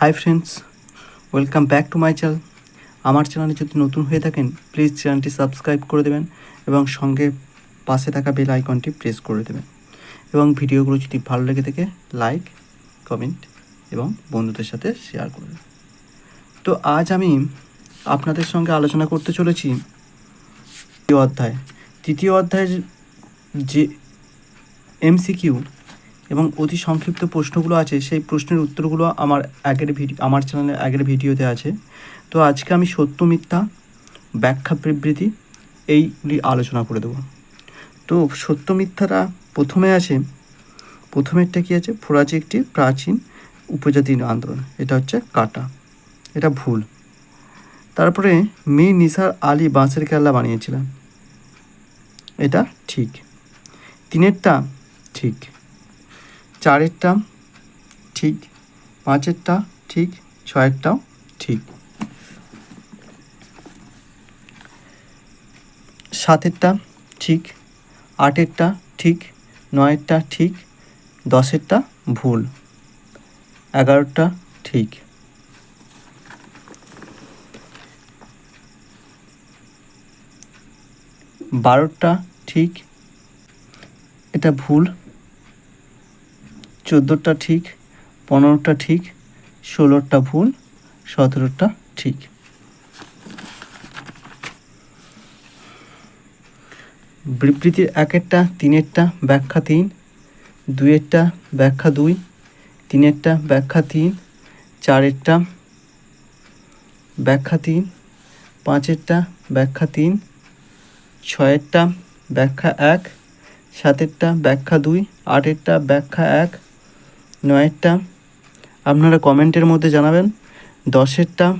Hi friends welcome back to my channel আমার চ্যানেলে যদি নতুন হয়ে থাকেন প্লিজ চ্যানেলটি সাবস্ক্রাইব করে দেবেন এবং সঙ্গে পাশে থাকা বেল আইকনটি প্রেস করে দেবেন। এবং ভিডিওগুলো যদি ভালো লেগে থাকে লাইক কমেন্ট এবং বন্ধুদের সাথে শেয়ার করবেন। তো আজ আমি আপনাদের সঙ্গে আলোচনা করতে চলেছি তৃতীয় অধ্যায়। তৃতীয় অধ্যায়ের যে এমসিকিউ এবং অতি সংক্ষিপ্ত প্রশ্নগুলো আছে, সেই প্রশ্নের উত্তরগুলো আমার আগের ভিডিও আমার চ্যানেলে আগের ভিডিওতে আছে। তো আজকে আমি সত্য মিথ্যা ব্যাখ্যা বিবৃতি এইগুলি আলোচনা করে দেবো। তো সত্য মিথ্যাটা প্রথমে আছে প্রথমেরটা কী আছে? ফরাজি একটি প্রাচীন উপজাতি আন্দোলন, এটা হচ্ছে কাটা, এটা ভুল। তারপরে মি নিসার আলী বাঁশের খেলা বানিয়েছিলেন, এটা ঠিক। তিনেরটা ঠিক। চারেরটা, ঠিক। পাঁচেরটা, ঠিক। ছয়েরটাও, ঠিক। সাতেরটা, ঠিক। আটেরটা, ঠিক। নয়েরটা, ঠিক। দশেরটা, ভুল। এগারোটা ঠিক। বারোটা ঠিক। এটা ভুল। চোদ্দোটা ঠিক, পনেরোটা ঠিক, ষোলোটা ভুল, সতেরোটা ঠিক। বিবৃতির একেরটা, তিনেরটা, ব্যাখ্যা তিন দুয়েরটা ব্যাখ্যা দুই, তিনেরটা, ব্যাখ্যা তিন, চারেরটা, ব্যাখ্যা তিন, পাঁচেরটা, ব্যাখ্যা তিন, ছয়েরটা, ব্যাখ্যা এক, সাতেরটা, ব্যাখ্যা দুই, আটেরটা, ব্যাখ্যা এক নয়েরটা। আপনারা কমেন্টের মধ্যে জানাবেন। দশেরটা।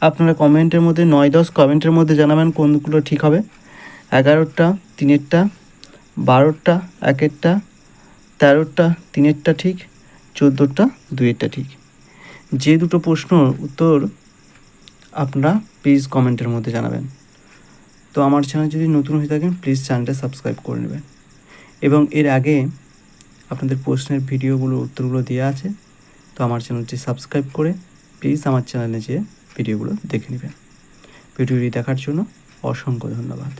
আপনারা কমেন্টের মধ্যে নয় দশ কমেন্টের মধ্যে জানাবেন কোনগুলো ঠিক হবে। এগারোটা তিনেরটা। বারোটা একেরটা। তেরোটা তিনেরটা ঠিক। চোদ্দোটা দুইয়েরটা ঠিক। যে দুটো প্রশ্ন উত্তর আপনারা প্লিজ কমেন্টের মধ্যে জানাবেন। তো আমার চ্যানেল যদি নতুন হয়ে থাকেন প্লিজ চ্যানেলটা সাবস্ক্রাইব করে নেবেন। এবং এর আগে আপনাদের প্রশ্নের ভিডিওগুলো, উত্তরগুলো দেওয়া আছে। তো আমার চ্যানেলটি সাবস্ক্রাইব করে প্লিজ আমার চ্যানেলে যেয়ে ভিডিওগুলো দেখে নেবেন। ভিডিওটি দেখার জন্য অসংখ্য ধন্যবাদ।